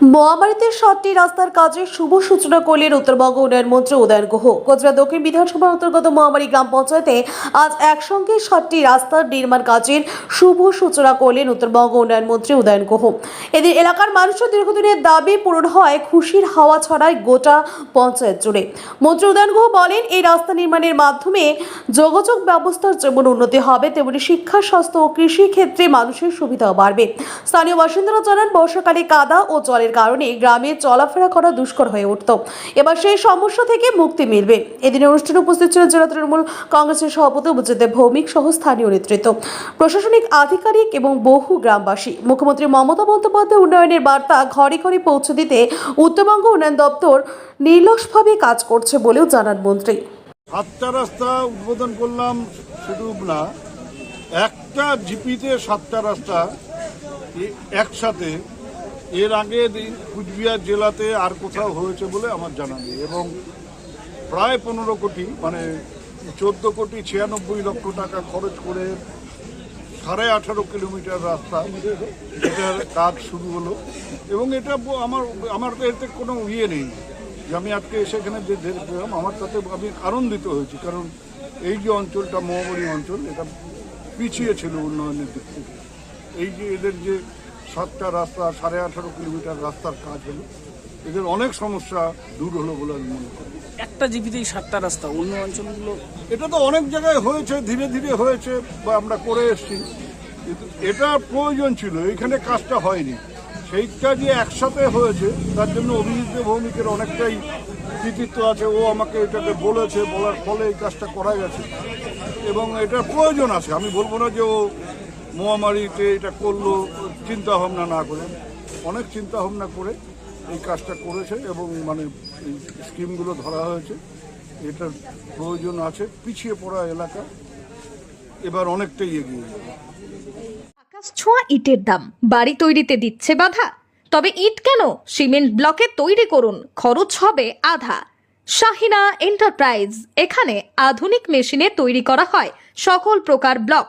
মহামারীতে সাতটি রাস্তার কাজের শুভ সূচনা করলেন উত্তরবঙ্গ উন্নয়ন মন্ত্রী উদয়ন গুহ। কোচরা দক্ষিণ বিধানসভার অন্তর্গত মহামারী গ্রাম পঞ্চায়েতে আজ একসঙ্গে সাতটি রাস্তার নির্মাণ কাজের শুভ সূচনা করলেন উত্তরবঙ্গ উন্নয়ন মন্ত্রী উদয়ন গুহ। এদিন এলাকার মানুষের দীর্ঘদিনের দাবি পূরণ হয় খুশির হাওয়া ছড়ায় গোটা পঞ্চায়েত জুড়ে। মন্ত্রী উদয়ন গুহ বলেন, এই রাস্তা নির্মাণের মাধ্যমে যোগাযোগ ব্যবস্থার যেমন উন্নতি হবে, তেমনি শিক্ষা, স্বাস্থ্য ও কৃষি ক্ষেত্রে মানুষের সুবিধাও বাড়বে। স্থানীয় বাসিন্দারা জানান, বর্ষাকালে কাদা ও জলের কারণে গ্রামে চলাফেরা করা দুষ্কর হয়ে উঠত। এবার সেই সমস্যা থেকে মুক্তি মিলবে। এদিনে অনুষ্ঠানে উপস্থিত ছিলেন জেলা তৃণমূল কংগ্রেসের সভাপতি উপজেতে ভৌমিক সহ স্থানীয় নেতৃত্ব, প্রশাসনিক আধিকারিক এবং বহু গ্রামবাসী। মুখ্যমন্ত্রী মমতা বন্দ্যোপাধ্যায় উন্নয়নের বার্তা ঘরে ঘরে পৌঁছে দিতে উত্তরবঙ্গ উন্নয়ন দপ্তর নির্লসভাবে কাজ করছে বলেও জানান মন্ত্রী। সাতটা রাস্তা উদ্বোধন করলাম শুধু না, একটা জিপিতে সাতটা রাস্তা একসাথে এর আগে কুচবিহার জেলাতে আর কোথাও হয়েছে বলে আমার জানা নেই। এবং প্রায় পনেরো কোটি মানে চোদ্দ কোটি ছিয়ানব্বই লক্ষ টাকা খরচ করে সাড়ে আঠারো কিলোমিটার রাস্তা এটার কাজ শুরু হলো। এবং এটা আমার আমার এতে কোনো ইয়ে নেই যে আমি আজকে সেখানে যে দেখলাম আমার তাতে আমি আনন্দিত হয়েছি। কারণ এই যে অঞ্চলটা মহামারী অঞ্চল, এটা পিছিয়ে ছিল উন্নয়নের দিক থেকে। এই যে এদের যে সাতটা রাস্তা সাড়ে আঠারো কিলোমিটার রাস্তার কাজ হলো। এদের অনেক সমস্যা দূর হলো বলে আমি মনে করি। একটা জিপিতেই সাতটা রাস্তা অন্য অঞ্চলগুলো? এটা তো অনেক জায়গায় হয়েছে ধীরে ধীরে হয়েছে বা আমরা করে এসেছি। কিন্তু এটা প্রয়োজন ছিল এইখানে কাজটা হয়নি। সেইটা যে একসাথে হয়েছে তার জন্য অভিজিৎ ভৌমিকের অনেকটাই কৃতিত্ব আছে। ও আমাকে এটাকে বলেছে বলার ফলে এই কাজটা করা গেছে। এবং এটার প্রয়োজন আছে। আমি বলব না যে ও মহামারীতে এটা করল চিন্তা ভাবনা না করে। অনেক চিন্তা ভাবনা করে এই কাজটা করেছে এবং মানে এই স্কিমগুলো ধরা হয়েছে। এটার প্রয়োজন আছে, পিছিয়ে পড়া এলাকা এবার অনেকটাই এগিয়ে আকাশ ছোঁয়া ইটের দাম, বাড়ি তৈরিতে দিচ্ছে বাধা। তবে ইট কেন? সিমেন্ট ব্লকে তৈরি করুন, খরচ হবে আধা। শাহিনা এন্টারপ্রাইজ, এখানে আধুনিক মেশিনে তৈরি করা হয়। সকল প্রকার ব্লক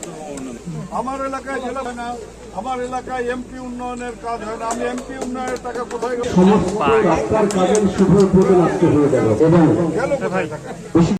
আমার এলাকায় জেলা হয় না আমার এলাকায় এমপি উন্নয়নের কাজ হয় না। আমি এমপি উন্নয়নের টাকা কোথায় গেল? সমস্ত রাস্তার কাজের শুভ উদ্বোধন আজকে হয়ে গেল। এবং